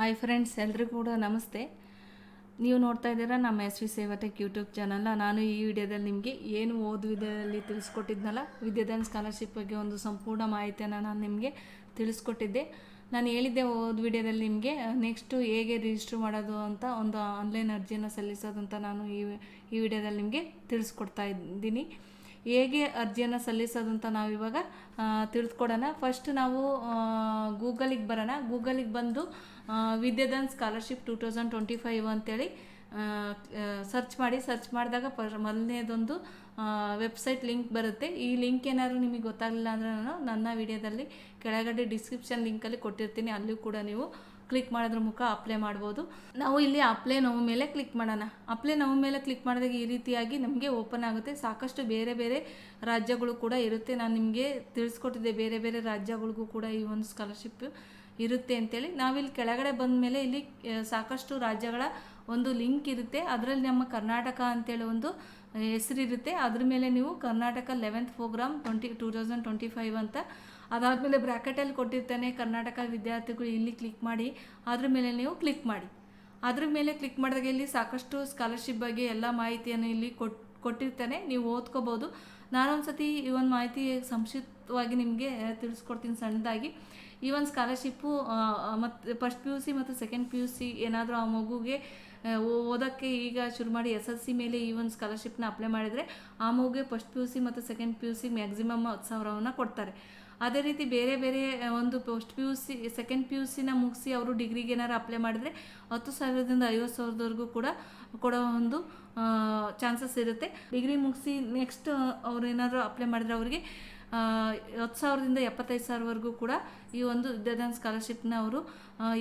Hi friends ಎಲ್ರಿಗೂ ಕೂಡ ನಮಸ್ತೆ. ನೀವು ನೋಡ್ತಾ ಇದ್ದೀರಾ ನಮ್ಮ ಎಸ್ ವಿ ಸೇವಟೆಕ್ ಯೂಟ್ಯೂಬ್ ಚಾನಲ್ನ ನಾನು ಈ ವಿಡಿಯೋದಲ್ಲಿ ನಿಮಗೆ ಏನು ಓದು ವಿದ್ಯೆಯಲ್ಲಿ ತಿಳಿಸ್ಕೊಟ್ಟಿದ್ನಲ್ಲ ವಿದ್ಯಾದಾನ ಸ್ಕಾಲರ್ಶಿಪ್ ಬಗ್ಗೆ ಒಂದು ಸಂಪೂರ್ಣ ಮಾಹಿತಿಯನ್ನು ನಾನು ನಿಮಗೆ ತಿಳಿಸ್ಕೊಟ್ಟಿದ್ದೆ. ನಾನು ಹೇಳಿದ್ದೆ ಓದ್ ವಿಡಿಯೋದಲ್ಲಿ ನಿಮಗೆ ನೆಕ್ಸ್ಟು ಹೇಗೆ ರಿಜಿಸ್ಟರ್ ಮಾಡೋದು ಅಂತ ಒಂದು ಆನ್ಲೈನ್ ಅರ್ಜಿಯನ್ನು ಸಲ್ಲಿಸೋದು ಅಂತ ನಾನು ಈ ಈ ವಿಡಿಯೋದಲ್ಲಿ ನಿಮಗೆ ತಿಳಿಸ್ಕೊಡ್ತಾ ಇದ್ದೀನಿ. ಹೇಗೆ ಅರ್ಜಿಯನ್ನು ಸಲ್ಲಿಸೋದು ಅಂತ ನಾವು ಇವಾಗ ಆ, ತಿಳಿದುಕೊಡೋಣ ಫಸ್ಟ್ ನಾವು ಗೂಗಲಿಗೆ ಬರೋಣ. ಗೂಗಲಿಗೆ ಬಂದು Vidyadhan scholarship two thousand twenty five ಅಂತೇಳಿ ಸರ್ಚ್ ಮಾಡಿ, ಸರ್ಚ್ ಮಾಡಿದಾಗ ಪ, ಮೊದಲನೇದೊಂದು ವೆಬ್ಸೈಟ್ ಲಿಂಕ್ ಬರುತ್ತೆ. ಈ ಲಿಂಕ್ ಏನಾದರೂ ನಿಮಗೆ ಗೊತ್ತಾಗಲಿಲ್ಲ ಅಂದರೆ ನಾನು ನನ್ನ ವಿಡಿಯೋದಲ್ಲಿ ಕೆಳಗಡೆ ಡಿಸ್ಕ್ರಿಪ್ಷನ್ ಲಿಂಕಲ್ಲಿ ಕೊಟ್ಟಿರ್ತೀನಿ. ಅಲ್ಲೂ ಕೂಡ ನೀವು ಕ್ಲಿಕ್ ಮಾಡೋದ್ರ ಮುಖ ಅಪ್ಲೈ ಮಾಡ್ಬೋದು. ನಾವು ಇಲ್ಲಿ ಅಪ್ಲೈ ನೋವು ಮೇಲೆ ಕ್ಲಿಕ್ ಮಾಡೋಣ. ಅಪ್ಲೈ ನೋವು ಮೇಲೆ ಕ್ಲಿಕ್ ಮಾಡಿದಾಗ ಈ ರೀತಿಯಾಗಿ ನಮಗೆ ಓಪನ್ ಆಗುತ್ತೆ. ಸಾಕಷ್ಟು ಬೇರೆ ಬೇರೆ ರಾಜ್ಯಗಳು ಕೂಡ ಇರುತ್ತೆ. ನಾನು ನಿಮಗೆ ತಿಳಿಸ್ಕೊಟ್ಟಿದ್ದೆ. ಬೇರೆ ಬೇರೆ ರಾಜ್ಯಗಳಿಗೂ ಕೂಡ ಈ ಒಂದು ಸ್ಕಾಲರ್ಶಿಪ್ ಇರುತ್ತೆ ಅಂತೇಳಿ. ನಾವಿಲ್ಲಿ ಕೆಳಗಡೆ ಬಂದ ಮೇಲೆ ಇಲ್ಲಿ ಸಾಕಷ್ಟು ರಾಜ್ಯಗಳ ಒಂದು ಲಿಂಕ್ ಇರುತ್ತೆ. ಅದರಲ್ಲಿ ನಮ್ಮ ಕರ್ನಾಟಕ ಅಂತೇಳಿ ಒಂದು ಹೆಸರಿರುತ್ತೆ. ಅದ್ರ ಮೇಲೆ ನೀವು Karnataka eleventh programme twenty, two thousand twenty five ಅಂತ ಅದಾದಮೇಲೆ ಬ್ರ್ಯಾಕೆಟಲ್ಲಿ ಕೊಟ್ಟಿರ್ತಾನೆ ಕರ್ನಾಟಕ ವಿದ್ಯಾರ್ಥಿಗಳು. ಇಲ್ಲಿ ಕ್ಲಿಕ್ ಮಾಡಿ, ಅದ್ರ ಮೇಲೆ ನೀವು ಕ್ಲಿಕ್ ಮಾಡಿ. ಅದ್ರ ಮೇಲೆ ಕ್ಲಿಕ್ ಮಾಡಿದಾಗ ಇಲ್ಲಿ ಸಾಕಷ್ಟು ಸ್ಕಾಲರ್ಶಿಪ್ ಬಗ್ಗೆ ಎಲ್ಲ ಮಾಹಿತಿಯನ್ನು ಇಲ್ಲಿ ಕೊಟ್, ಕೊಟ್ಟಿರ್ತಾನೆ. ನೀವು ಓದ್ಕೋಬೋದು. ನಾನೊಂದು ಸತಿ ಈ ಒಂದು ಮಾಹಿತಿ ಸಂಕ್ಷಿಪ್ತವಾಗಿ ನಿಮಗೆ ತಿಳಿಸ್ಕೊಡ್ತೀನಿ ಸಣ್ಣದಾಗಿ. ಈ ಒಂದು ಸ್ಕಾಲರ್ಶಿಪ್ಪು ಮತ್ತು ಫಸ್ಟ್ ಪಿ ಯು ಸಿ ಮತ್ತು ಸೆಕೆಂಡ್ ಪಿ ಯು ಸಿ ಏನಾದರೂ ಆ ಮಗುಗೆ ಓದೋಕ್ಕೆ ಈಗ ಶುರು ಮಾಡಿ ಎಸ್ ಎಸ್ ಸಿ ಮೇಲೆ ಈ ಒಂದು ಸ್ಕಾಲರ್ಶಿಪ್ನ ಅಪ್ಲೈ ಮಾಡಿದರೆ ಆ ಮಗುಗೆ ಫಸ್ಟ್ ಪಿ ಯು ಸಿ ಮತ್ತು second P U C maximum ಹತ್ತು ಸಾವಿರವನ್ನು ಕೊಡ್ತಾರೆ. ಅದೇ ರೀತಿ ಬೇರೆ ಬೇರೆ ಒಂದು post P U C second P U ಸಿನ ಮುಗಿಸಿ ಅವರು ಡಿಗ್ರಿಗೆ ಏನಾರು ಅಪ್ಲೈ ಮಾಡಿದರೆ ಹತ್ತು ಸಾವಿರದಿಂದ ಐವತ್ತು ಸಾವಿರದವರೆಗೂ ಕೂಡ ಕೊಡೋ ಒಂದು ಚಾನ್ಸಸ್ ಇರುತ್ತೆ. ಡಿಗ್ರಿ ಮುಗಿಸಿ ನೆಕ್ಸ್ಟ್ ಅವ್ರು ಏನಾದರೂ ಅಪ್ಲೈ ಮಾಡಿದ್ರೆ ಅವರಿಗೆ ಹತ್ತು ಸಾವಿರದಿಂದ ಎಪ್ಪತ್ತೈದು ಸಾವಿರವರೆಗೂ ಕೂಡ ಈ ಒಂದು ವಿದ್ಯಾದಾನ ಸ್ಕಾಲರ್ಶಿಪ್ನ ಅವರು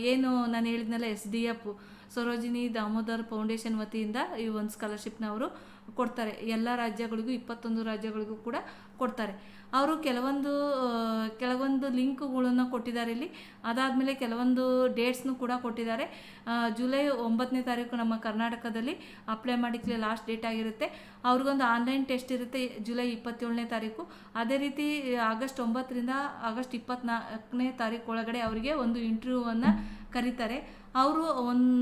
ಏನು ನಾನು ಹೇಳಿದ್ನಲ್ಲ S D F Sarojini Damodar foundation ವತಿಯಿಂದ ಈ ಒಂದು ಸ್ಕಾಲರ್ಶಿಪ್ನ ಅವರು ಕೊಡ್ತಾರೆ. ಎಲ್ಲ ರಾಜ್ಯಗಳಿಗೂ, ಇಪ್ಪತ್ತೊಂದು ರಾಜ್ಯಗಳಿಗೂ ಕೂಡ ಕೊಡ್ತಾರೆ. ಅವರು ಕೆಲವೊಂದು ಕೆಲವೊಂದು ಲಿಂಕ್ಗಳನ್ನು ಕೊಟ್ಟಿದ್ದಾರೆ ಇಲ್ಲಿ. ಅದಾದಮೇಲೆ ಕೆಲವೊಂದು ಡೇಟ್ಸ್ನು ಕೂಡ ಕೊಟ್ಟಿದ್ದಾರೆ. ಜುಲೈ ಒಂಬತ್ತನೇ ತಾರೀಕು ನಮ್ಮ ಕರ್ನಾಟಕದಲ್ಲಿ ಅಪ್ಲೈ ಮಾಡಿಕ್ಕೆ ಲಾಸ್ಟ್ ಡೇಟ್ ಆಗಿರುತ್ತೆ. ಅವ್ರಿಗೊಂದು ಆನ್ಲೈನ್ ಟೆಸ್ಟ್ ಇರುತ್ತೆ ಜುಲೈ ಇಪ್ಪತ್ತೇಳನೇ ತಾರೀಕು. ಅದೇ ರೀತಿ, ಆಗಸ್ಟ್ ಒಂಬತ್ತರಿಂದ ಆಗಸ್ಟ್ ಇಪ್ಪತ್ತ್ನಾಲ್ಕನೇ ತಾರೀಕು ಒಳಗಡೆ ಅವರಿಗೆ ಒಂದು ಇಂಟರ್ವ್ಯೂವನ್ನು ಕರೀತಾರೆ. ಅವರು ಒಂದು,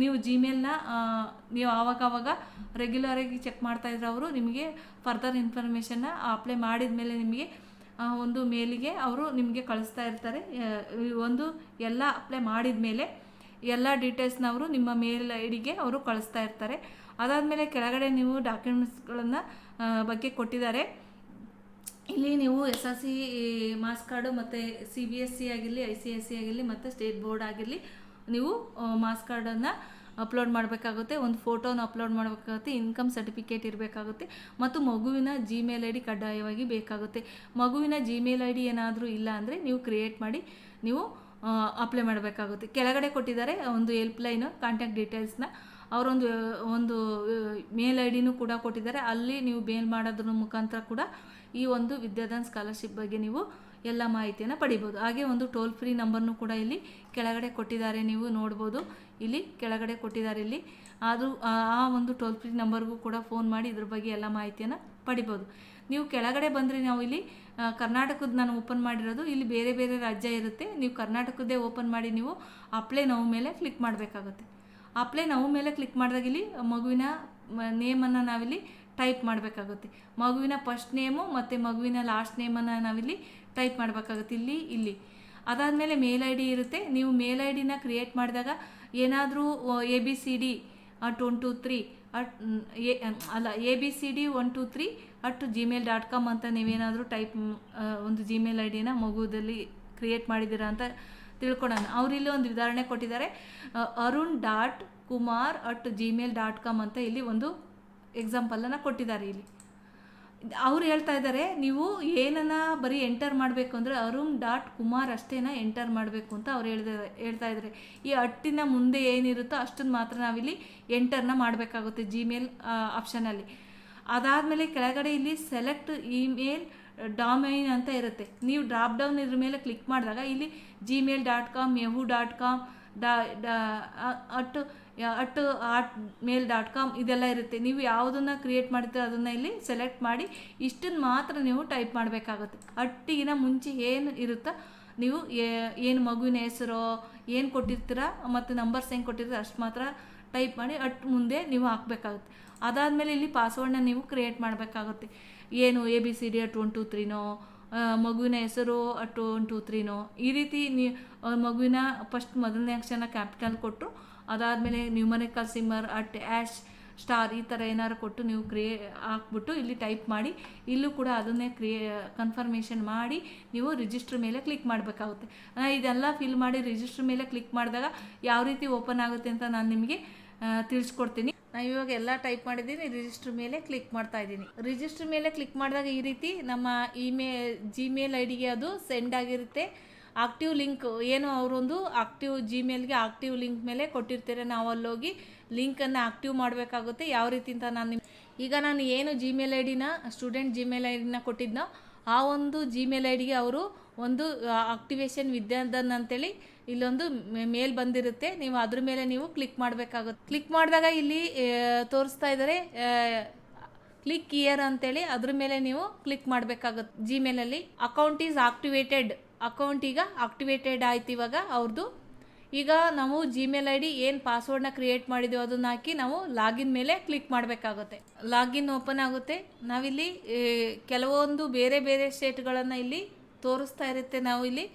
ನೀವು ಜಿಮೇಲ್ನ ನೀವು ಆವಾಗವಾಗ ಆವಾಗ ರೆಗ್ಯುಲರಾಗಿ ಚೆಕ್ ಮಾಡ್ತಾ ಇದ್ರೆ ಅವರು ನಿಮಗೆ ಫರ್ದರ್ ಇನ್ಫಾರ್ಮೇಷನ್ನ ಅಪ್ಲೈ ಮಾಡಿದ ಮೇಲೆ ನಿಮಗೆ ಒಂದು ಮೇಲಿಗೆ ಅವರು ನಿಮಗೆ ಕಳಿಸ್ತಾ ಇರ್ತಾರೆ. ಒಂದು ಎಲ್ಲ ಅಪ್ಲೈ ಮಾಡಿದ ಮೇಲೆ ಎಲ್ಲ ಡೀಟೇಲ್ಸ್ನ ಅವರು ನಿಮ್ಮ ಮೇಲ್ ಐ ಡಿಗೆ ಅವರು ಕಳಿಸ್ತಾ ಇರ್ತಾರೆ. ಅದಾದಮೇಲೆ ಕೆಳಗಡೆ ನೀವು ಡಾಕ್ಯುಮೆಂಟ್ಸ್ಗಳನ್ನು ಬಗ್ಗೆ ಕೊಟ್ಟಿದ್ದಾರೆ. ಇಲ್ಲಿ ನೀವು S R C marks card ಮತ್ತು ಸಿ ಬಿ ಎಸ್ ಸಿ ಆಗಿರಲಿ ಐ ಸಿ ಎಸ್ ಸಿ ಆಗಿರಲಿ, ಮತ್ತು ಸ್ಟೇಟ್ ಬೋರ್ಡ್ ಆಗಿರಲಿ ನೀವು ಮಾಸ್ ಕಾರ್ಡನ್ನು ಅಪ್ಲೋಡ್ ಮಾಡಬೇಕಾಗುತ್ತೆ, ಒಂದು ಫೋಟೋನ ಅಪ್ಲೋಡ್ ಮಾಡಬೇಕಾಗುತ್ತೆ, ಇನ್ಕಮ್ ಸರ್ಟಿಫಿಕೇಟ್ ಇರಬೇಕಾಗುತ್ತೆ, ಮತ್ತು ಮಗುವಿನ ಜಿಮೇಲ್ ಐ ಡಿ ಕಡ್ಡಾಯವಾಗಿ ಬೇಕಾಗುತ್ತೆ. ಮಗುವಿನ ಜಿಮೇಲ್ ಐ ಡಿ ಏನಾದರೂ ಇಲ್ಲ ಅಂದರೆ ನೀವು ಕ್ರಿಯೇಟ್ ಮಾಡಿ, ನೀವು ಅಪ್ಲೈ ಮಾಡಬೇಕಾಗುತ್ತೆ. ಕೆಳಗಡೆ ಕೊಟ್ಟಿದ್ದಾರೆ ಒಂದು ಹೆಲ್ಪ್ ಲೈನು ಕಾಂಟ್ಯಾಕ್ಟ್ ಡೀಟೇಲ್ಸ್ನ ಅವರೊಂದು, ಒಂದು ಮೇಲ್ ಐ ಡಿನೂ ಕೂಡ ಕೊಟ್ಟಿದ್ದಾರೆ. ಅಲ್ಲಿ ನೀವು ಮೇಲ್ ಮಾಡೋದ್ರ ಮುಖಾಂತರ ಕೂಡ ಈ ಒಂದು ವಿದ್ಯಾದಾನ್ ಸ್ಕಾಲರ್ಶಿಪ್ ಬಗ್ಗೆ ನೀವು ಎಲ್ಲ ಮಾಹಿತಿಯನ್ನು ಪಡಿಬೋದು. ಹಾಗೆ ಒಂದು ಟೋಲ್ ಫ್ರೀ ನಂಬರ್ನು ಕೂಡ ಇಲ್ಲಿ ಕೆಳಗಡೆ ಕೊಟ್ಟಿದ್ದಾರೆ ನೀವು ನೋಡ್ಬೋದು. ಇಲ್ಲಿ ಕೆಳಗಡೆ ಕೊಟ್ಟಿದ್ದಾರೆ ಇಲ್ಲಿ. ಆದರೂ, ಆ ಒಂದು ಟೋಲ್ ಫ್ರೀ ನಂಬರ್ಗೂ ಕೂಡ ಫೋನ್ ಮಾಡಿ ಇದ್ರ ಬಗ್ಗೆ ಎಲ್ಲ ಮಾಹಿತಿಯನ್ನು ಪಡಿಬೋದು. ನೀವು ಕೆಳಗಡೆ ಬಂದರೆ ನಾವು ಇಲ್ಲಿ ಕರ್ನಾಟಕದ ನಾನು ಓಪನ್ ಮಾಡಿರೋದು ಇಲ್ಲಿ ಬೇರೆ ಬೇರೆ ರಾಜ್ಯ ಇರುತ್ತೆ. ನೀವು ಕರ್ನಾಟಕದ್ದೇ ಓಪನ್ ಮಾಡಿ ನೀವು ಅಪ್ಲೈ ನೋವು ಮೇಲೆ ಕ್ಲಿಕ್ ಮಾಡಬೇಕಾಗುತ್ತೆ. ಅಪ್ಲೈ ನೋವು ಮೇಲೆ ಕ್ಲಿಕ್ ಮಾಡಿದಾಗ ಇಲ್ಲಿ ಮಗುವಿನ ನೇಮನ್ನು ನಾವಿಲ್ಲಿ ಟೈಪ್ ಮಾಡಬೇಕಾಗುತ್ತೆ. ಮಗುವಿನ ಫಸ್ಟ್ ನೇಮು ಮತ್ತು ಮಗುವಿನ ಲಾಸ್ಟ್ ನೇಮನ್ನು ನಾವಿಲ್ಲಿ ಟೈಪ್ ಮಾಡಬೇಕಾಗುತ್ತೆ ಇಲ್ಲಿ ಇಲ್ಲಿ. ಅದಾದಮೇಲೆ ಮೇಲ್ ಐ ಡಿ ಇರುತ್ತೆ. ನೀವು ಮೇಲ್ ಐ ಡಿನ ಕ್ರಿಯೇಟ್ ಮಾಡಿದಾಗ ಏನಾದರೂ A B C D at one two three at A ಅಲ್ಲ A B C D one two three at Gmail dot com ಅಂತ ನೀವೇನಾದರೂ ಟೈಪ್ ಒಂದು ಜಿಮೇಲ್ ಐ ಡಿನ ಮಗುದಲ್ಲಿ ಕ್ರಿಯೇಟ್ ಮಾಡಿದ್ದೀರಾ ಅಂತ ತಿಳ್ಕೊಳ್ಳೋಣ. ಇಲ್ಲಿ ಒಂದು ಉದಾಹರಣೆ ಕೊಟ್ಟಿದ್ದಾರೆ. Arun dot Kumar at Gmail dot com ಅಂತ ಇಲ್ಲಿ ಒಂದು ಎಕ್ಸಾಂಪಲನ್ನು ಕೊಟ್ಟಿದ್ದಾರೆ ಇಲ್ಲಿ. ಅವ್ರು ಹೇಳ್ತಾ ಇದ್ದಾರೆ, ನೀವು ಏನನ್ನ ಬರೀ ಎಂಟರ್ ಮಾಡಬೇಕು ಅಂದರೆ ಅರುಣ್ ಡಾಟ್ ಕುಮಾರ್ ಅಷ್ಟೇನ ಎಂಟರ್ ಮಾಡಬೇಕು ಅಂತ ಅವ್ರು ಹೇಳ್ದಾರೆ ಹೇಳ್ತಾ ಇದ್ದಾರೆ. ಈ ಅಟ್ಟಿನ ಮುಂದೆ ಏನಿರುತ್ತೋ ಅಷ್ಟನ್ನು ಮಾತ್ರ ನಾವಿಲ್ಲಿ ಎಂಟರ್ನ ಮಾಡಬೇಕಾಗುತ್ತೆ ಜಿಮೇಲ್ ಆಪ್ಷನಲ್ಲಿ ಅದಾದಮೇಲೆ ಕೆಳಗಡೆ ಇಲ್ಲಿ ಸೆಲೆಕ್ಟ್ ಇಮೇಲ್ ಡಾಮೈನ್ ಅಂತ ಇರುತ್ತೆ. ನೀವು ಡ್ರಾಪ್ ಡೌನ್ ಇದ್ರ ಮೇಲೆ ಕ್ಲಿಕ್ ಮಾಡಿದಾಗ ಇಲ್ಲಿ Gmail dot com Yahoo dot com ಡಾ ಡಾ at, at, mail dot com ಇದೆಲ್ಲ ಇರುತ್ತೆ. ನೀವು ಯಾವುದನ್ನು ಕ್ರಿಯೇಟ್ ಮಾಡ್ತೀರೋ ಅದನ್ನು ಇಲ್ಲಿ ಸೆಲೆಕ್ಟ್ ಮಾಡಿ ಇಷ್ಟನ್ನು ಮಾತ್ರ ನೀವು ಟೈಪ್ ಮಾಡಬೇಕಾಗುತ್ತೆ. ಅಟ್ಟಿಗಿನ ಮುಂಚೆ ಏನು ಇರುತ್ತೋ? ನೀವು ಏನು ಮಗುವಿನ ಹೆಸರು, ಏನು ಕೊಟ್ಟಿರ್ತೀರ, ಮತ್ತು ನಂಬರ್ಸ್ ಏನು ಕೊಟ್ಟಿರ್ತೀರ ಅಷ್ಟು ಮಾತ್ರ ಟೈಪ್ ಮಾಡಿ ಅಟ್ ಮುಂದೆ ನೀವು ಹಾಕಬೇಕಾಗುತ್ತೆ. ಅದಾದಮೇಲೆ ಇಲ್ಲಿ ಪಾಸ್ವರ್ಡನ್ನ ನೀವು ಕ್ರಿಯೇಟ್ ಮಾಡಬೇಕಾಗುತ್ತೆ. ಏನು A B C D at one two ತ್ರೀನೋ ಮಗುವಿನ ಹೆಸರು ಅಟ್ ಒನ್ ಟು ತ್ರೀನೋ ಈ ರೀತಿ ನೀ ಮಗುವಿನ ಫಸ್ಟ್ ಮೊದಲನೇ ಅಕ್ಷರನ ಕ್ಯಾಪಿಟಲ್ ಕೊಟ್ಟು ಅದಾದಮೇಲೆ ನ್ಯೂಮರಿಕಲ್ ಸಿಮ್ಮರ್ ಅಟ್ ಆ್ಯಶ್ ಸ್ಟಾರ್ ಈ ಥರ ಏನಾದ್ರು ಕೊಟ್ಟು ನೀವು ಕ್ರಿಯೇ ಹಾಕ್ಬಿಟ್ಟು ಇಲ್ಲಿ ಟೈಪ್ ಮಾಡಿ, ಇಲ್ಲೂ ಕೂಡ ಅದನ್ನೇ ಕ್ರಿಯೇ ಕನ್ಫರ್ಮೇಷನ್ ಮಾಡಿ ನೀವು ರಿಜಿಸ್ಟ್ರ್ ಮೇಲೆ ಕ್ಲಿಕ್ ಮಾಡಬೇಕಾಗುತ್ತೆ. ಇದೆಲ್ಲ ಫಿಲ್ ಮಾಡಿ ರಿಜಿಸ್ಟ್ರ್ ಮೇಲೆ ಕ್ಲಿಕ್ ಮಾಡಿದಾಗ ಯಾವ ರೀತಿ ಓಪನ್ ಆಗುತ್ತೆ ಅಂತ ನಾನು ನಿಮಗೆ ತಿಳಿಸ್ಕೊಡ್ತೀನಿ. ನಾನು ಇವಾಗ ಎಲ್ಲ ಟೈಪ್ ಮಾಡಿದ್ದೀನಿ, ರಿಜಿಸ್ಟ್ರ್ ಮೇಲೆ ಕ್ಲಿಕ್ ಮಾಡ್ತಾ ಇದ್ದೀನಿ. ರಿಜಿಸ್ಟ್ರ್ ಮೇಲೆ ಕ್ಲಿಕ್ ಮಾಡಿದಾಗ ಈ ರೀತಿ ನಮ್ಮ ಇಮೇಲ್ ಜಿಮೇಲ್ ಐ ಡಿಗೆ ಅದು ಸೆಂಡ್ ಆಗಿರುತ್ತೆ. ಆಕ್ಟಿವ್ ಲಿಂಕ್ ಏನು ಅವರೊಂದು ಆಕ್ಟಿವ್ ಜಿಮೇಲ್ಗೆ ಆಕ್ಟಿವ್ ಲಿಂಕ್ ಮೇಲೆ ಕೊಟ್ಟಿರ್ತಾರೆ, ನಾವು ಅಲ್ಲೋಗಿ ಲಿಂಕನ್ನು ಆಕ್ಟಿವ್ ಮಾಡಬೇಕಾಗುತ್ತೆ, ಯಾವ ರೀತಿ ಅಂತ ನಾನು ಈಗ ನಾನು ಏನು ಜಿಮೇಲ್ ಐ ಡಿನ ಸ್ಟೂಡೆಂಟ್ ಜಿಮೇಲ್ ಐ ಡಿನ ಕೊಟ್ಟಿದ್ನೋ, ಆ ಒಂದು ಜಿಮೇಲ್ ಐ ಡಿಗೆ ಅವರು ಒಂದು ಆಕ್ಟಿವೇಶನ್ ವಿದ್ಯಾಧನ್ ಅಂತೇಳಿ ಇಲ್ಲೊಂದು ಮೇಲ್ ಬಂದಿರುತ್ತೆ, ನೀವು ಅದ್ರ ಮೇಲೆ ನೀವು ಕ್ಲಿಕ್ ಮಾಡಬೇಕಾಗುತ್ತೆ. ಕ್ಲಿಕ್ ಮಾಡಿದಾಗ ಇಲ್ಲಿ ತೋರಿಸ್ತಾ ಇದ್ದಾರೆ ಕ್ಲಿಕ್ ಇಯರ್ ಅಂತೇಳಿ, ಅದ್ರ ಮೇಲೆ ನೀವು ಕ್ಲಿಕ್ ಮಾಡಬೇಕಾಗುತ್ತೆ ಜಿಮೇಲಲ್ಲಿ ಅಕೌಂಟ್ ಈಸ್ ಆಕ್ಟಿವೇಟೆಡ್ ಅಕೌಂಟ್ ಈಗ ಆಕ್ಟಿವೇಟೆಡ್ ಆಯ್ತು ಇವಾಗ ಅವ್ರದ್ದು ಈಗ ನಾವು ಜಿಮೇಲ್ ಐ ಡಿ ಏನು ಪಾಸ್ವರ್ಡ್ನ ಕ್ರಿಯೇಟ್ ಮಾಡಿದ್ದೀವಿ ಅದನ್ನು ಹಾಕಿ ನಾವು ಲಾಗಿನ್ ಮೇಲೆ ಕ್ಲಿಕ್ ಮಾಡಬೇಕಾಗುತ್ತೆ. ಲಾಗಿನ್ ಓಪನ್ ಆಗುತ್ತೆ. ನಾವಿಲ್ಲಿ ಕೆಲವೊಂದು ಬೇರೆ ಬೇರೆ ಸ್ಟೇಟ್ಗಳನ್ನು ಇಲ್ಲಿ ತೋರಿಸ್ತಾ ಇರುತ್ತೆ ನಾವು ಇಲ್ಲಿ.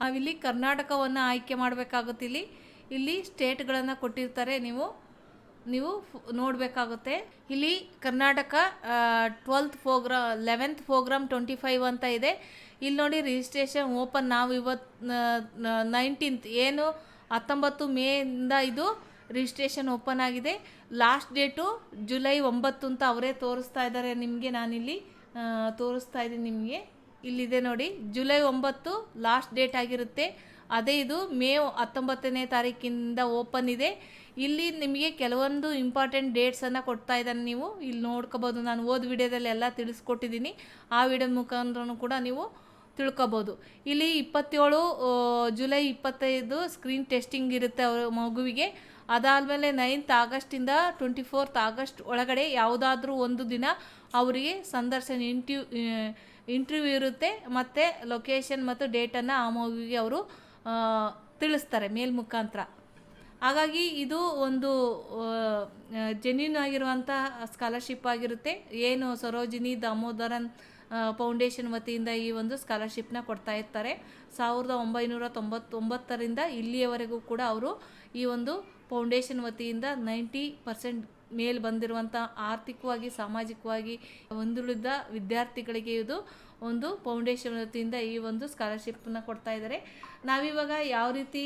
ನಾವಿಲ್ಲಿ ಕರ್ನಾಟಕವನ್ನು ಆಯ್ಕೆ ಮಾಡಬೇಕಾಗುತ್ತೆ ಇಲ್ಲಿ. ಇಲ್ಲಿ ಸ್ಟೇಟ್ಗಳನ್ನು ಕೊಟ್ಟಿರ್ತಾರೆ ನೀವು. ನೀವು ನೋಡಬೇಕಾಗುತ್ತೆ. ಇಲ್ಲಿ Karnataka twelfth ಪ್ರೋಗ್ರಾ eleventh program twenty five ಅಂತ ಇದೆ. ಇಲ್ಲಿ ನೋಡಿ ರಿಜಿಸ್ಟ್ರೇಷನ್ ಓಪನ್ ನಾವು ಇವತ್ತು ನೈನ್ಟೀನ್ತ್ ಏನು ಹತ್ತೊಂಬತ್ತು ಮೇಯಿಂದ ಇದು ರಿಜಿಸ್ಟ್ರೇಷನ್ ಓಪನ್ ಆಗಿದೆ. ಲಾಸ್ಟ್ ಡೇಟು ಜುಲೈ ಒಂಬತ್ತು ಅಂತ ಅವರೇ ತೋರಿಸ್ತಾ ಇದ್ದಾರೆ ನಿಮಗೆ, ನಾನಿಲ್ಲಿ ತೋರಿಸ್ತಾ ಇದ್ದೀನಿ ನಿಮಗೆ. ಇಲ್ಲಿದೆ ನೋಡಿ ಜುಲೈ ಒಂಬತ್ತು ಲಾಸ್ಟ್ ಡೇಟ್ ಆಗಿರುತ್ತೆ. ಅದೇ ಇದು ಮೇ ಹತ್ತೊಂಬತ್ತನೇ ತಾರೀಕಿಂದ ಓಪನ್ ಇದೆ. ಇಲ್ಲಿ ನಿಮಗೆ ಕೆಲವೊಂದು ಇಂಪಾರ್ಟೆಂಟ್ ಡೇಟ್ಸನ್ನು ಕೊಡ್ತಾ ಇದ್ದಾನೆ ನೀವು. ಇಲ್ಲಿ ನೋಡ್ಕೋಬೋದು, ನಾನು ಓದ್ ವಿಡಿಯೋದಲ್ಲಿ ಎಲ್ಲ ತಿಳಿಸ್ಕೊಟ್ಟಿದ್ದೀನಿ. ಆ ವಿಡಿಯೋ ಮುಖಾಂತರ ಕೂಡ ನೀವು ತಿಳ್ಕೊಬೋದು. ಇಲ್ಲಿ ಇಪ್ಪತ್ತೇಳು ಜುಲೈ ಇಪ್ಪತ್ತೈದು ಸ್ಕ್ರೀನ್ ಟೆಸ್ಟಿಂಗ್ ಇರುತ್ತೆ ಅವ್ರ ಮಗುವಿಗೆ. ಅದಾದಮೇಲೆ ನೈನ್ತ್ ಆಗಸ್ಟಿಂದ ಟ್ವೆಂಟಿ ಫೋರ್ತ್ ಆಗಸ್ಟ್ ಒಳಗಡೆ ಯಾವುದಾದ್ರೂ ಒಂದು ದಿನ ಅವರಿಗೆ ಸಂದರ್ಶನ ಇಂಟ್ಯೂ ಇಂಟರ್ವ್ಯೂ ಇರುತ್ತೆ. ಮತ್ತು ಲೊಕೇಶನ್ ಮತ್ತು ಡೇಟನ್ನು ಆ ಮಗುವಿಗೆ ಅವರು ತಿಳಿಸ್ತಾರೆ ಮೇಲ್ ಮುಖಾಂತರ. ಹಾಗಾಗಿ ಇದು ಒಂದು ಜೆನ್ಯೂನ್ ಆಗಿರುವಂಥ ಸ್ಕಾಲರ್ಶಿಪ್ ಆಗಿರುತ್ತೆ. ಏನು ಸರೋಜಿನಿ, ದಾಮೋದರನ್ ಫೌಂಡೇಶನ್ ವತಿಯಿಂದ ಈ ಒಂದು ಸ್ಕಾಲರ್ಶಿಪ್ನ ಕೊಡ್ತಾ ಇರ್ತಾರೆ. ಸಾವಿರದ ಒಂಬೈನೂರ ತೊಂಬತ್ತೊಂಬತ್ತರಿಂದ ಇಲ್ಲಿಯವರೆಗೂ ಕೂಡ ಅವರು ಈ ಒಂದು ಫೌಂಡೇಶನ್ ವತಿಯಿಂದ ನೈಂಟಿ ಪರ್ಸೆಂಟ್ ಮೇಲ್ ಬಂದಿರುವಂಥ ಆರ್ಥಿಕವಾಗಿ, ಸಾಮಾಜಿಕವಾಗಿ ಹೊಂದುಳಿದ ವಿದ್ಯಾರ್ಥಿಗಳಿಗೆ ಇದು ಒಂದು ಫೌಂಡೇಶನ್ ವತಿಯಿಂದ ಈ ಒಂದು ಸ್ಕಾಲರ್ಶಿಪ್ಪನ್ನು ಕೊಡ್ತಾ ಇದ್ದಾರೆ ನಾವಿವಾಗ ಯಾವ ರೀತಿ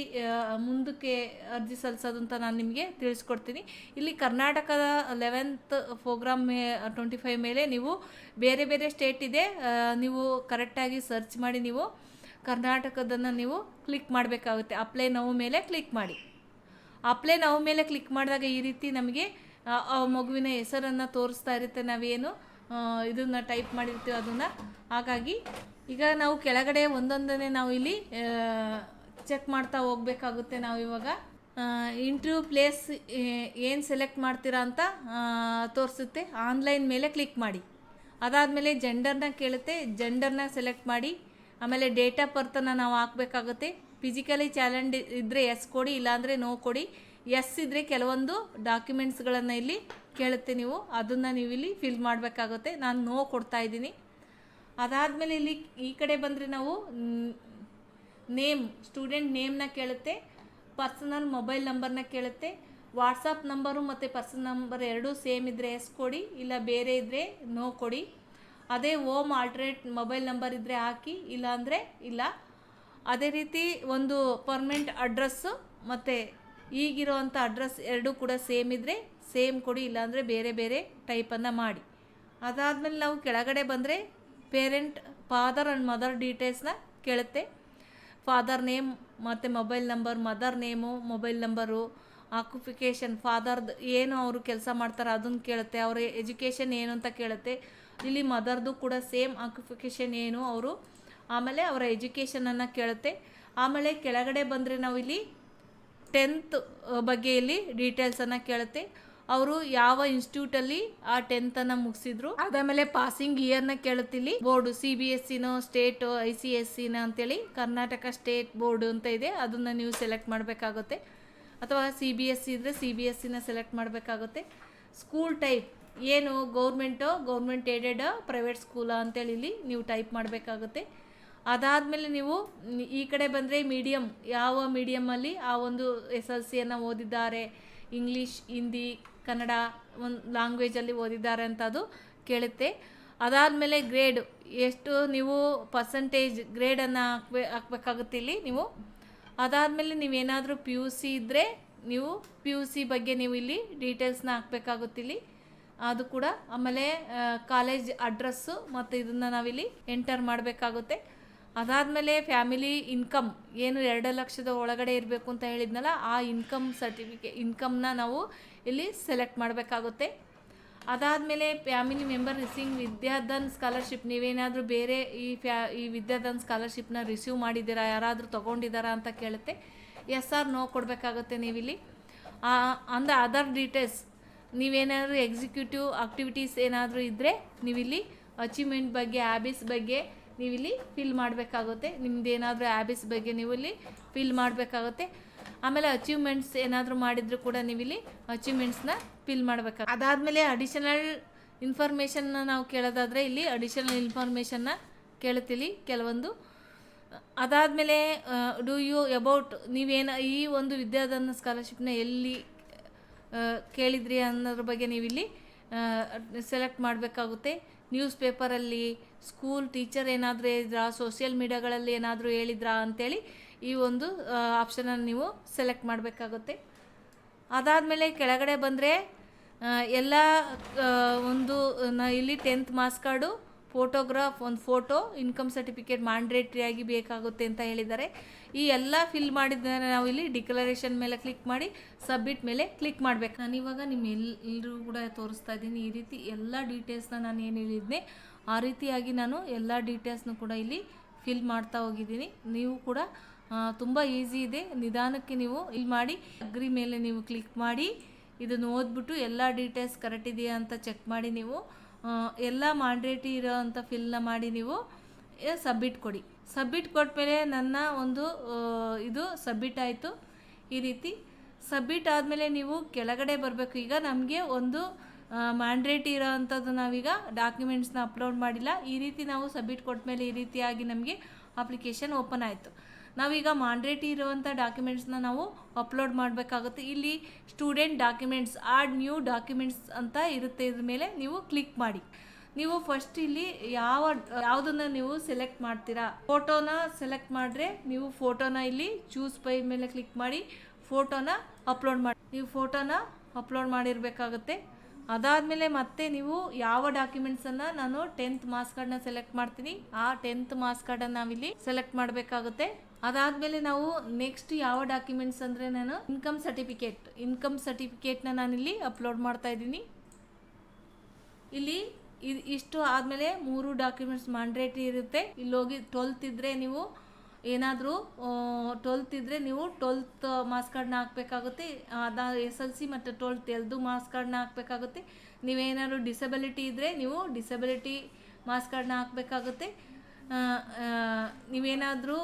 ಮುಂದಕ್ಕೆ ಅರ್ಜಿ ಸಲ್ಲಿಸೋದು ಅಂತ ನಾನು ನಿಮಗೆ ತಿಳಿಸ್ಕೊಡ್ತೀನಿ. ಇಲ್ಲಿ ಕರ್ನಾಟಕದ eleventh programme May twenty five ಮೇಲೆ ನೀವು ಬೇರೆ ಬೇರೆ ಸ್ಟೇಟ್ ಇದೆ ನೀವು ಕರೆಕ್ಟಾಗಿ ಸರ್ಚ್ ಮಾಡಿ ನೀವು ಕರ್ನಾಟಕದನ್ನು ನೀವು ಕ್ಲಿಕ್ ಮಾಡಬೇಕಾಗುತ್ತೆ. ಅಪ್ಲೈ ನಾವು ಮೇಲೆ ಕ್ಲಿಕ್ ಮಾಡಿ. ಅಪ್ಲೈ ನಾವು ಮೇಲೆ ಕ್ಲಿಕ್ ಮಾಡಿದಾಗ ಈ ರೀತಿ ನಮಗೆ ಆ ಮಗುವಿನ ಹೆಸರನ್ನು ತೋರಿಸ್ತಾ ಇರುತ್ತೆ ನಾವೇನು ಇದನ್ನು ಟೈಪ್ ಮಾಡಿರ್ತೀವಿ ಅದನ್ನು. ಹಾಗಾಗಿ ಈಗ ನಾವು ಕೆಳಗಡೆ ಒಂದೊಂದನ್ನೇ ನಾವು ಇಲ್ಲಿ ಚೆಕ್ ಮಾಡ್ತಾ ಹೋಗ್ಬೇಕಾಗುತ್ತೆ ನಾವು ಇವಾಗ. ಇಂಟರ್ವ್ಯೂ ಪ್ಲೇಸ್ ಏನು ಸೆಲೆಕ್ಟ್ ಮಾಡ್ತೀರಾ ಅಂತ ತೋರಿಸುತ್ತೆ. ಆನ್ಲೈನ್ ಮೇಲೆ ಕ್ಲಿಕ್ ಮಾಡಿ. ಅದಾದಮೇಲೆ ಜೆಂಡರ್ನ ಕೇಳುತ್ತೆ. ಜೆಂಡರ್ನ ಸೆಲೆಕ್ಟ್ ಮಾಡಿ. ಆಮೇಲೆ ಡೇಟ್ ಆಫ್ ಬರ್ತನ್ನು ನಾವು ಹಾಕಬೇಕಾಗುತ್ತೆ. ಫಿಸಿಕಲಿ ಚಾಲೆಂಜ್ ಇದ್ದರೆ ಎಸ್ ಕೊಡಿ, ಇಲ್ಲಾಂದರೆ ನೋ ಕೊಡಿ. ಎಸ್ ಇದ್ದರೆ ಕೆಲವೊಂದು ಡಾಕ್ಯುಮೆಂಟ್ಸ್ಗಳನ್ನು ಇಲ್ಲಿ ಕೇಳುತ್ತೆ ನೀವು. ಅದನ್ನು ನೀವು ಇಲ್ಲಿ ಫಿಲ್ ಮಾಡಬೇಕಾಗುತ್ತೆ. ನಾನು ನೋ ಕೊಡ್ತಾ ಇದ್ದೀನಿ. ಅದಾದಮೇಲೆ ಇಲ್ಲಿ ಈ ಕಡೆ ಬಂದರೆ ನಾವು ನೇಮ್, ಸ್ಟೂಡೆಂಟ್ ನೇಮ್ನ ಕೇಳುತ್ತೆ, ಪರ್ಸನಲ್ ಮೊಬೈಲ್ ನಂಬರ್ನ ಕೇಳುತ್ತೆ, ವಾಟ್ಸಪ್ ನಂಬರು ಮತ್ತು ಪರ್ಸನಲ್ ನಂಬರ್ ಎರಡೂ ಸೇಮ್ ಇದ್ದರೆ ಎಸ್ ಕೊಡಿ, ಇಲ್ಲ ಬೇರೆ ಇದ್ದರೆ ನೋ ಕೊಡಿ. ಅದೇ ಓಮ್ ಆಲ್ಟ್ರೇಟ್ ಮೊಬೈಲ್ ನಂಬರ್ ಇದ್ದರೆ ಹಾಕಿ ಇಲ್ಲ ಅಂದರೆ ಇಲ್ಲ. ಅದೇ ರೀತಿ ಒಂದು ಪರ್ಮನೆಂಟ್ ಅಡ್ರೆಸ್ಸು ಮತ್ತು ಈಗಿರೋವಂಥ ಅಡ್ರೆಸ್ ಎರಡೂ ಕೂಡ ಸೇಮ್ ಇದ್ದರೆ ಸೇಮ್ ಕೊಡಿ, ಇಲ್ಲಾಂದರೆ ಬೇರೆ ಬೇರೆ ಟೈಪನ್ನು ಮಾಡಿ. ಅದಾದಮೇಲೆ ನಾವು ಕೆಳಗಡೆ ಬಂದರೆ ಪೇರೆಂಟ್ ಫಾದರ್ ಆ್ಯಂಡ್ ಮದರ್ ಡೀಟೇಲ್ಸ್ನ ಕೇಳುತ್ತೆ. ಫಾದರ್ ನೇಮ್ ಮತ್ತು mobile number mother name mobile number occupation ಫಾದರ್ದು ಏನು ಅವರು ಕೆಲಸ ಮಾಡ್ತಾರೆ ಅದನ್ನು ಕೇಳುತ್ತೆ, ಅವರ ಎಜುಕೇಷನ್ ಏನು ಅಂತ ಕೇಳುತ್ತೆ. ಇಲ್ಲಿ ಮದರ್ದು ಕೂಡ ಸೇಮ್ ಆಕ್ಯುಪಿಕೇಷನ್ ಏನು ಅವರು, ಆಮೇಲೆ ಅವರ ಎಜುಕೇಷನನ್ನು ಕೇಳುತ್ತೆ. ಆಮೇಲೆ ಕೆಳಗಡೆ ಬಂದರೆ ನಾವು ಇಲ್ಲಿ ಟೆಂತ್ ಬಗ್ಗೆ ಇಲ್ಲಿ ಡೀಟೇಲ್ಸನ್ನು ಕೇಳುತ್ತೆ. ಅವರು ಯಾವ ಇನ್ಸ್ಟಿಟ್ಯೂಟಲ್ಲಿ ಆ ಟೆಂತನ್ನು ಮುಗಿಸಿದ್ರು. ಅದಾದಮೇಲೆ ಪಾಸಿಂಗ್ ಇಯರ್ನ ಕೇಳುತ್ತಿಲ್ಲಿ. ಬೋರ್ಡು ಸಿ ಬಿ ಎಸ್ ಸಿನೋ ಸ್ಟೇಟು ಐ ಸಿ ಎಸ್ ಸಿನ ಅಂತೇಳಿ ಕರ್ನಾಟಕ ಸ್ಟೇಟ್ ಬೋರ್ಡು ಅಂತ ಇದೆ. ಅದನ್ನು ನೀವು ಸೆಲೆಕ್ಟ್ ಮಾಡಬೇಕಾಗುತ್ತೆ. ಅಥವಾ ಸಿ ಬಿ ಎಸ್ ಸಿ ಇದ್ದರೆ ಸಿ ಬಿ ಎಸ್ ಸಿನ ಸೆಲೆಕ್ಟ್ ಮಾಡಬೇಕಾಗುತ್ತೆ. ಸ್ಕೂಲ್ ಟೈಪ್ ಏನು ಗೌರ್ಮೆಂಟೋ ಗೌರ್ಮೆಂಟ್ ಏಡೆಡ್ ಪ್ರೈವೇಟ್ ಸ್ಕೂಲಾ ಅಂತೇಳಿ ಇಲ್ಲಿ ನೀವು ಟೈಪ್ ಮಾಡಬೇಕಾಗುತ್ತೆ. ಅದಾದಮೇಲೆ ನೀವು ಈ ಕಡೆ ಬಂದರೆ ಮೀಡಿಯಮ್ ಯಾವ ಮೀಡಿಯಮಲ್ಲಿ ಆ ಒಂದು ಎಸ್ ಎಲ್ ಸಿಯನ್ನು ಓದಿದ್ದಾರೆ? ಇಂಗ್ಲೀಷ್ ಹಿಂದಿ ಕನ್ನಡ ಒಂದು ಲ್ಯಾಂಗ್ವೇಜಲ್ಲಿ ಓದಿದ್ದಾರೆ ಅಂತ ಅದು ಕೇಳುತ್ತೆ. ಅದಾದಮೇಲೆ ಗ್ರೇಡ್ ಎಷ್ಟು ನೀವು ಪರ್ಸಂಟೇಜ್ ಗ್ರೇಡನ್ನು ಹಾಕ್ಬೇ, ಹಾಕ್ಬೇಕಾಗುತ್ತೆ ಇಲ್ಲಿ ನೀವು. ಅದಾದಮೇಲೆ ನೀವೇನಾದರೂ ಪಿ ಯು ಸಿ ಇದ್ದರೆ ನೀವು ಪಿ ಯು ಸಿ ಬಗ್ಗೆ ನೀವು ಇಲ್ಲಿ ಡೀಟೇಲ್ಸ್ನ ಹಾಕ್ಬೇಕಾಗುತ್ತೆ ಇಲ್ಲಿ. ಅದು ಕೂಡ ಆಮೇಲೆ ಕಾಲೇಜ್ ಅಡ್ರೆಸ್ಸು ಮತ್ತು ಇದನ್ನು ನಾವಿಲ್ಲಿ ಎಂಟರ್ ಮಾಡಬೇಕಾಗುತ್ತೆ. ಅದಾದಮೇಲೆ ಫ್ಯಾಮಿಲಿ ಇನ್ಕಮ್, ಏನು ಎರಡು ಲಕ್ಷದ ಒಳಗಡೆ ಇರಬೇಕು ಅಂತ ಹೇಳಿದ್ನಲ್ಲ, ಆ ಇನ್ಕಮ್ ಸರ್ಟಿಫಿಕೇ, ಇನ್ಕಮ್ನ ನಾವು ಇಲ್ಲಿ ಸೆಲೆಕ್ಟ್ ಮಾಡಬೇಕಾಗುತ್ತೆ. ಅದಾದಮೇಲೆ family member receiving Vidyadhan scholarship, ನೀವೇನಾದರೂ ಬೇರೆ ಈ ಫ್ಯಾ, ಈ ವಿದ್ಯಾಧನ್ ಸ್ಕಾಲರ್ಶಿಪ್ನ ರಿಸೀವ್ ಮಾಡಿದ್ದೀರಾ, ಯಾರಾದರೂ ತೊಗೊಂಡಿದ್ದಾರಾ ಅಂತ ಕೇಳುತ್ತೆ. ಎಸ್ ಆರ್ ನೋ ಕೊಡಬೇಕಾಗುತ್ತೆ ನೀವಿಲ್ಲಿ. ಅಂದ ಅದರ್ ಡೀಟೇಲ್ಸ್, ನೀವೇನಾದರೂ ಎಕ್ಸಿಕ್ಯೂಟಿವ್ ಆಕ್ಟಿವಿಟೀಸ್ ಏನಾದರೂ ಇದ್ದರೆ ನೀವಿಲ್ಲಿ ಅಚೀವ್ಮೆಂಟ್ ಬಗ್ಗೆ ಹ್ಯಾಬಿಸ್ ಬಗ್ಗೆ ನೀವಿಲ್ಲಿ ಫಿಲ್ ಮಾಡಬೇಕಾಗುತ್ತೆ. ನಿಮ್ದು ಏನಾದರೂ ಆ್ಯಬಿಸ್ ಬಗ್ಗೆ ನೀವು ಇಲ್ಲಿ ಫಿಲ್ ಮಾಡಬೇಕಾಗುತ್ತೆ. ಆಮೇಲೆ ಅಚೀವ್ಮೆಂಟ್ಸ್ ಏನಾದರೂ ಮಾಡಿದರೂ ಕೂಡ ನೀವಿಲ್ಲಿ ಅಚೀವ್ಮೆಂಟ್ಸ್ನ ಫಿಲ್ ಮಾಡಬೇಕಾಗುತ್ತೆ. ಅದಾದಮೇಲೆ ಅಡಿಷನಲ್ ಇನ್ಫಾರ್ಮೇಷನ್ನ ನಾವು ಕೇಳೋದಾದರೆ ಇಲ್ಲಿ ಅಡಿಷನಲ್ ಇನ್ಫಾರ್ಮೇಷನ್ನ ಕೇಳುತ್ತೀವಿ ಕೆಲವೊಂದು. ಅದಾದಮೇಲೆ ಡೂ ಯು ಅಬೌಟ್ ನೀವೇನು ಈ ಒಂದು ವಿದ್ಯಾದಾನ ಸ್ಕಾಲರ್ಶಿಪ್ನ ಎಲ್ಲಿ ಕೇಳಿದ್ರಿ ಅನ್ನೋದ್ರ ಬಗ್ಗೆ ನೀವಿಲ್ಲಿ ಸೆಲೆಕ್ಟ್ ಮಾಡಬೇಕಾಗುತ್ತೆ. ನ್ಯೂಸ್ ಪೇಪರಲ್ಲಿ ಸ್ಕೂಲ್ ಟೀಚರ್ ಏನಾದರೂ ಹೇಳಿದ್ರಾ ಸೋಷಿಯಲ್ ಮೀಡಿಯಾಗಳಲ್ಲಿ ಏನಾದರೂ ಹೇಳಿದ್ರಾ ಅಂತೇಳಿ ಈ ಒಂದು ಆಪ್ಷನನ್ನು ನೀವು ಸೆಲೆಕ್ಟ್ ಮಾಡಬೇಕಾಗುತ್ತೆ. ಅದಾದಮೇಲೆ ಕೆಳಗಡೆ ಬಂದರೆ ಎಲ್ಲ ಒಂದು ಇಲ್ಲಿ ಟೆಂತ್ ಮಾರ್ಕ್ಸ್ ಕಾರ್ಡು ಫೋಟೋಗ್ರಾಫ್ ಒಂದು ಫೋಟೋ ಇನ್ಕಮ್ ಸರ್ಟಿಫಿಕೇಟ್ ಆಗಿ ಬೇಕಾಗುತ್ತೆ ಅಂತ ಹೇಳಿದ್ದಾರೆ. ಈ ಎಲ್ಲ ಫಿಲ್ ಮಾಡಿದ ನಾವು ಇಲ್ಲಿ ಡಿಕ್ಲರೇಷನ್ ಮೇಲೆ ಕ್ಲಿಕ್ ಮಾಡಿ ಸಬ್ಮಿಟ್ ಮೇಲೆ ಕ್ಲಿಕ್ ಮಾಡಬೇಕು. ನಾನು ಇವಾಗ ನಿಮ್ಮ ಎಲ್ ಎಲ್ಲರೂ ಕೂಡ ತೋರಿಸ್ತಾ ಇದ್ದೀನಿ. ಈ ರೀತಿ ಎಲ್ಲ ಡೀಟೇಲ್ಸ್ನ ನಾನು ಏನು ಹೇಳಿದ್ನೆ ಆ ರೀತಿಯಾಗಿ ನಾನು ಎಲ್ಲ ಡೀಟೇಲ್ಸ್ನು ಕೂಡ ಇಲ್ಲಿ ಫಿಲ್ ಮಾಡ್ತಾ ಹೋಗಿದ್ದೀನಿ. ನೀವು ಕೂಡ ತುಂಬ ಈಸಿ ಇದೆ. ನಿಧಾನಕ್ಕೆ ನೀವು ಇಲ್ಲಿ ಮಾಡಿ, ಅಗ್ರಿ ಮೇಲೆ ನೀವು ಕ್ಲಿಕ್ ಮಾಡಿ, ಇದನ್ನು ಓದ್ಬಿಟ್ಟು ಎಲ್ಲ ಡೀಟೇಲ್ಸ್ ಕರೆಕ್ಟ್ ಇದೆಯಾ ಅಂತ ಚೆಕ್ ಮಾಡಿ ನೀವು ಎಲ್ಲ ಮಾಡ್ರೇಟಿ ಇರೋ ಅಂಥ ಫಿಲ್ನ ಮಾಡಿ ನೀವು ಸಬ್ಮಿಟ್ ಕೊಡಿ. ಸಬ್ಮಿಟ್ ಕೊಟ್ಮೇಲೆ ನನ್ನ ಒಂದು ಇದು ಸಬ್ಮಿಟ್ ಆಯಿತು. ಈ ರೀತಿ ಸಬ್ಮಿಟ್ ಆದಮೇಲೆ ನೀವು ಕೆಳಗಡೆ ಬರಬೇಕು. ಈಗ ನಮಗೆ ಒಂದು ಮ್ಯಾಂಡ್ರೇಟ್ ಇರೋ ಅಂಥದ್ದು ನಾವೀಗ ಡಾಕ್ಯುಮೆಂಟ್ಸ್ನ ಅಪ್ಲೋಡ್ ಮಾಡಿಲ್ಲ. ಈ ರೀತಿ ನಾವು ಸಬ್ಮಿಟ್ ಕೊಟ್ಮೇಲೆ ಈ ರೀತಿಯಾಗಿ ನಮಗೆ ಅಪ್ಲಿಕೇಶನ್ ಓಪನ್ ಆಯಿತು. ನಾವೀಗ ಮಾಂಡ್ರೇಟಿ ಇರುವಂಥ ಡಾಕ್ಯುಮೆಂಟ್ಸ್ನ ನಾವು ಅಪ್ಲೋಡ್ ಮಾಡಬೇಕಾಗುತ್ತೆ. ಇಲ್ಲಿ student documents add new documents ಅಂತ ಇರುತ್ತೆ. ಇದ್ರ ಮೇಲೆ ನೀವು ಕ್ಲಿಕ್ ಮಾಡಿ. ನೀವು ಫಸ್ಟ್ ಇಲ್ಲಿ ಯಾವ, ಯಾವುದನ್ನ ನೀವು ಸೆಲೆಕ್ಟ್ ಮಾಡ್ತೀರಾ? ಫೋಟೋನ ಸೆಲೆಕ್ಟ್ ಮಾಡಿದ್ರೆ ನೀವು ಫೋಟೋನ ಇಲ್ಲಿ ಚೂಸ್ ಪೈ ಮೇಲೆ ಕ್ಲಿಕ್ ಮಾಡಿ ಫೋಟೋನ ಅಪ್ಲೋಡ್ ಮಾಡಿ. ನೀವು ಫೋಟೋನ ಅಪ್ಲೋಡ್ ಮಾಡಿರಬೇಕಾಗುತ್ತೆ. ಅದಾದಮೇಲೆ ಮತ್ತೆ ನೀವು ಯಾವ ಡಾಕ್ಯುಮೆಂಟ್ಸನ್ನು ನಾನು ಟೆಂತ್ ಮಾರ್ಕ್ಸ್ ಕಾರ್ಡ್ನ ಸೆಲೆಕ್ಟ್ ಮಾಡ್ತೀನಿ. ಆ ಟೆಂತ್ ಮಾರ್ಕ್ಸ್ ಕಾರ್ಡನ್ನು ನಾವಿಲ್ಲಿ ಸೆಲೆಕ್ಟ್ ಮಾಡಬೇಕಾಗುತ್ತೆ. ಅದಾದಮೇಲೆ ನಾವು ನೆಕ್ಸ್ಟ್ ಯಾವ ಡಾಕ್ಯುಮೆಂಟ್ಸ್ ಅಂದರೆ ನಾನು ಇನ್ಕಮ್ ಸರ್ಟಿಫಿಕೇಟ್ ಇನ್ಕಮ್ ಸರ್ಟಿಫಿಕೇಟ್ನ ನಾನಿಲ್ಲಿ ಅಪ್ಲೋಡ್ ಮಾಡ್ತಾ ಇದ್ದೀನಿ. ಇಲ್ಲಿ ಇಷ್ಟು ಆದಮೇಲೆ ಮೂರು ಡಾಕ್ಯುಮೆಂಟ್ಸ್ ಮ್ಯಾಂಡೇಟರಿ ಇರುತ್ತೆ. ಇಲ್ಲಿ ಹೋಗಿ ಟ್ವೆಲ್ತ್ ಇದ್ದರೆ ನೀವು ಏನಾದರೂ ಟ್ವೆಲ್ತ್ ಇದ್ದರೆ ನೀವು ಟ್ವೆಲ್ತ್ ಮಾಸ್ ಕಾರ್ಡ್ನ ಹಾಕಬೇಕಾಗುತ್ತೆ. ಅದ ಎಸ್ ಎಲ್ ಸಿ ಮತ್ತು ಟ್ವೆಲ್ತ್ ಎಲ್ದು ಮಾಸ್ ಕಾರ್ಡ್ನ ಹಾಕಬೇಕಾಗುತ್ತೆ. ನೀವೇನಾದ್ರು ಡಿಸಬಿಲಿಟಿ ಇದ್ದರೆ ನೀವು ಡಿಸಬಿಲಿಟಿ ಮಾಸ್ ಕಾರ್ಡ್ನ ಹಾಕಬೇಕಾಗುತ್ತೆ. ನೀವೇನಾದರೂ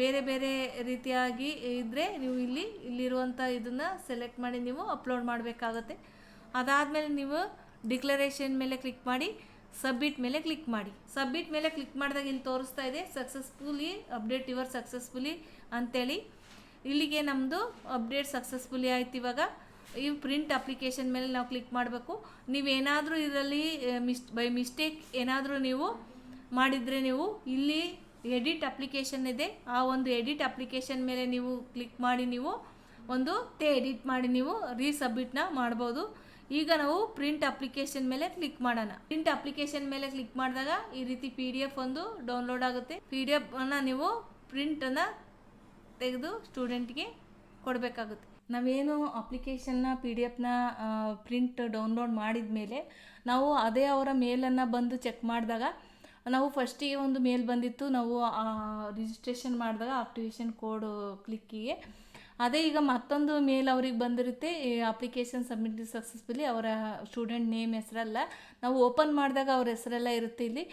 ಬೇರೆ ಬೇರೆ ರೀತಿಯಾಗಿ ಇದ್ದರೆ ನೀವು ಇಲ್ಲಿ ಇಲ್ಲಿರುವಂಥ ಇದನ್ನು ಸೆಲೆಕ್ಟ್ ಮಾಡಿ ನೀವು ಅಪ್ಲೋಡ್ ಮಾಡಬೇಕಾಗುತ್ತೆ. ಅದಾದಮೇಲೆ ನೀವು ಡಿಕ್ಲರೇಷನ್ ಮೇಲೆ ಕ್ಲಿಕ್ ಮಾಡಿ ಸಬ್ಮಿಟ್ ಮೇಲೆ ಕ್ಲಿಕ್ ಮಾಡಿ. ಸಬ್ಮಿಟ್ ಮೇಲೆ ಕ್ಲಿಕ್ ಮಾಡಿದಾಗ ಇಲ್ಲಿ ತೋರಿಸ್ತಾ ಇದೆ? ಸಕ್ಸಸ್ಫುಲಿ ಅಪ್ಡೇಟ್ ಯುವರ್ ಸಕ್ಸಸ್ಫುಲಿ ಅಂತೇಳಿ. ಇಲ್ಲಿಗೆ ನಮ್ಮದು ಅಪ್ಡೇಟ್ ಸಕ್ಸಸ್ಫುಲಿ ಆಯ್ತು ಇವಾಗ. ಈ ಪ್ರಿಂಟ್ ಅಪ್ಲಿಕೇಶನ್ ಮೇಲೆ ನಾವು ಕ್ಲಿಕ್ ಮಾಡಬೇಕು. ನೀವೇನಾದರೂ ಇದರಲ್ಲಿ ಮಿಸ್ ಬೈ ಮಿಸ್ಟೇಕ್ ಏನಾದರೂ ನೀವು ಮಾಡಿದರೆ ನೀವು ಇಲ್ಲಿ ಎಡಿಟ್ ಅಪ್ಲಿಕೇಶನ್ ಇದೆ. ಆ ಒಂದು ಎಡಿಟ್ ಅಪ್ಲಿಕೇಶನ್ ಮೇಲೆ ನೀವು ಕ್ಲಿಕ್ ಮಾಡಿ ನೀವು ಒಂದು, ತೇ ಎಡಿಟ್ ಮಾಡಿ ನೀವು ರೀಸಬ್ಮಿಟ್ನ ಮಾಡ್ಬೋದು. ಈಗ ನಾವು ಪ್ರಿಂಟ್ ಅಪ್ಲಿಕೇಶನ್ ಮೇಲೆ ಕ್ಲಿಕ್ ಮಾಡೋಣ. ಪ್ರಿಂಟ್ ಅಪ್ಲಿಕೇಶನ್ ಮೇಲೆ ಕ್ಲಿಕ್ ಮಾಡಿದಾಗ ಈ ರೀತಿ ಪಿ ಡಿ ಎಫ್ ಒಂದು ಡೌನ್ಲೋಡ್ ಆಗುತ್ತೆ. ಪಿ ಡಿ ಎಫ್ನ ನೀವು ಪ್ರಿಂಟನ್ನು ತೆಗೆದು ಸ್ಟೂಡೆಂಟ್ಗೆ ಕೊಡಬೇಕಾಗುತ್ತೆ. ನಾವೇನು ಅಪ್ಲಿಕೇಶನ್ನ ಪಿ ಡಿ ಎಫ್ನ ಪ್ರಿಂಟ್ ಡೌನ್ಲೋಡ್ ಮಾಡಿದ ಮೇಲೆ ನಾವು ಅದೇ ಅವರ ಮೇಲನ್ನು ಬಂದು ಚೆಕ್ ಮಾಡಿದಾಗ ನಾವು ಫಸ್ಟಿಗೆ ಒಂದು ಮೇಲ್ ಬಂದಿತ್ತು. ನಾವು ರಿಜಿಸ್ಟ್ರೇಷನ್ ಮಾಡಿದಾಗ ಆಕ್ಟಿವೇಶನ್ ಕೋಡ್ ಕ್ಲಿಕ್ಕಿಗೆ ಅದೇ ಈಗ ಮತ್ತೊಂದು ಮೇಲ್ ಅವ್ರಿಗೆ ಬಂದಿರುತ್ತೆ ಅಪ್ಲಿಕೇಶನ್ ಸಬ್ಮಿಟ್ ಸಕ್ಸಸ್ಫುಲಿ ಅವರ ಸ್ಟೂಡೆಂಟ್ ನೇಮ್ ಹೆಸರಲ್ಲ. ನಾವು ಓಪನ್ ಮಾಡಿದಾಗ ಅವ್ರ ಹೆಸರೆಲ್ಲ ಇರುತ್ತೆ ಇಲ್ಲಿ.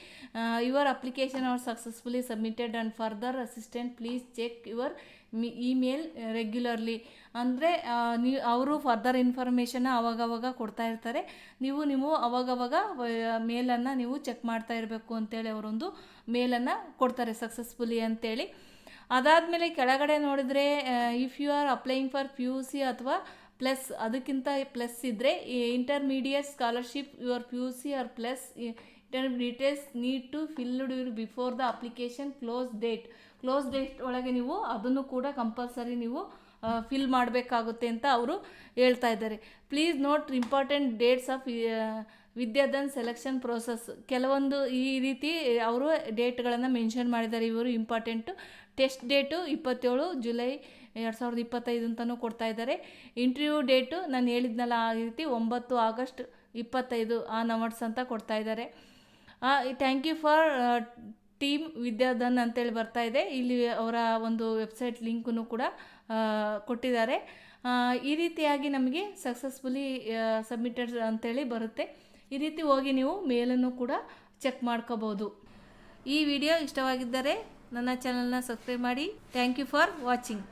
ಯುವರ್ ಅಪ್ಲಿಕೇಶನ್ ಅವ್ರು successfully submitted and further assistant please check your me email regularly ಅಂದರೆ ನೀವು ಅವರು ಫರ್ದರ್ ಇನ್ಫಾರ್ಮೇಷನ್ನ ಅವಾಗವಾಗ ಕೊಡ್ತಾ ಇರ್ತಾರೆ. ನೀವು ನೀವು ಅವಾಗವಾಗ ಮೇಲನ್ನು ನೀವು ಚೆಕ್ ಮಾಡ್ತಾ ಇರಬೇಕು ಅಂತೇಳಿ ಅವರೊಂದು ಮೇಲನ್ನು ಕೊಡ್ತಾರೆ ಸಕ್ಸಸ್ಫುಲಿ ಅಂತೇಳಿ. ಅದಾದಮೇಲೆ ಕೆಳಗಡೆ ನೋಡಿದರೆ if you are applying for P U C ಅಥವಾ ಪ್ಲಸ್ ಅದಕ್ಕಿಂತ ಪ್ಲಸ್ ಇದ್ದರೆ intermediate scholarship your P U C or plus details need to filled your before the application close date close date ಒಳಗೆ ನೀವು ಅದನ್ನು ಕೂಡ ಕಂಪಲ್ಸರಿ ನೀವು fill ಮಾಡಬೇಕಾಗುತ್ತೆ ಅಂತ ಅವರು ಹೇಳ್ತಾ ಇದ್ದಾರೆ. Please note important dates of Vidyadhan selection process ಕೆಲವೊಂದು ಈ ರೀತಿ ಅವರು ಡೇಟ್ಗಳನ್ನು ಮೆನ್ಷನ್ ಮಾಡಿದ್ದಾರೆ. ಇವರು ಇಂಪಾರ್ಟೆಂಟು ಟೆಸ್ಟ್ ಡೇಟು ಇಪ್ಪತ್ತೇಳು ಜುಲೈ ಎರಡು ಸಾವಿರದ ಇಪ್ಪತ್ತೈದು ಅಂತಲೂ ಕೊಡ್ತಾ ಇದ್ದಾರೆ. ಇಂಟರ್ವ್ಯೂ ಡೇಟು ನಾನು ಹೇಳಿದ್ನಲ್ಲ ಆ ರೀತಿ ಒಂಬತ್ತು ಆಗಸ್ಟ್ ಇಪ್ಪತ್ತೈದು ಆ ನವರ್ಸ್ ಅಂತ ಕೊಡ್ತಾ ಇದ್ದಾರೆ. Thank you for team Vidyadhan ಅಂತೇಳಿ ಬರ್ತಾ ಇದೆ. ಇಲ್ಲಿ ಅವರ ಒಂದು ವೆಬ್ಸೈಟ್ ಲಿಂಕನ್ನು ಕೂಡ ಕೊಟ್ಟಿದ್ದಾರೆ. ಈ ರೀತಿಯಾಗಿ ನಮಗೆ ಸಕ್ಸಸ್ಫುಲಿ ಸಬ್ಮಿಟೆಡ್ ಅಂತೇಳಿ ಬರುತ್ತೆ. ಈ ರೀತಿ ಹೋಗಿ ನೀವು ಮೇಲನ್ನು ಕೂಡ ಚೆಕ್ ಮಾಡ್ಕೋಬೋದು. ಈ ವಿಡಿಯೋ ಇಷ್ಟವಾಗಿದ್ದರೆ ನನ್ನ ಚಾನಲ್ನ ಸಬ್ಸ್ಕ್ರೈಬ್ ಮಾಡಿ. Thank you for watching